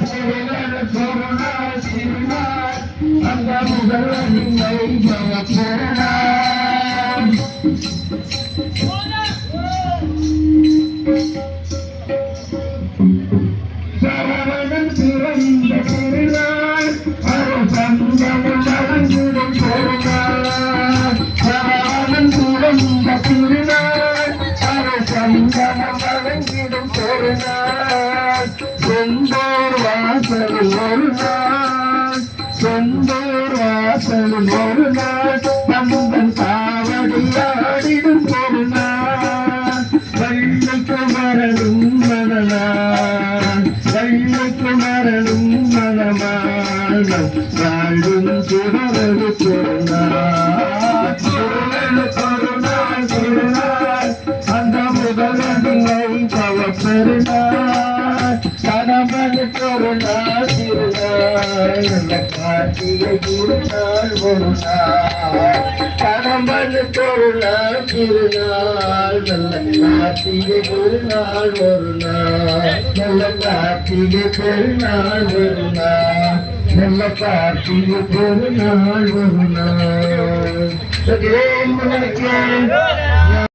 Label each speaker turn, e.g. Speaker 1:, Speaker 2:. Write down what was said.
Speaker 1: கொஞ்சம் கருணை கிடைக்கும் கருணா கருணா கருணா சிறுநா அந்த முதல்வனை கருணா சரவணன் பிறந்த திருநாள் அரசந்தமும் வழங்கிடும் பெருநாள் சரவணன் பிறந்த திருநாள் அரசந்தமும் வழங்கிடும் செந்தூர் வாசலில் ஒரு நாள் ஒரு நாள் நம்பன் வள்ளிக்கு மரணும் மனநாள் வள்ளிக்கு மரணும் மனமானம் வாழும் சுடரது பெருநாள் சுடரது திருநாள் அந்த முதலங்களை பெருநாள் கணவன் திருநாள் நல்ல கார்த்திகை திருநாள் ஒரு நாள் கணவன் பெருநாள் திருநாள் நல்ல கார்த்திகை பெருநாள் ஒரு நாள் நல்ல கார்த்திகை பெருநாள் ஒரு நாள் நல்ல கார்த்திகை ஒரு நாள்.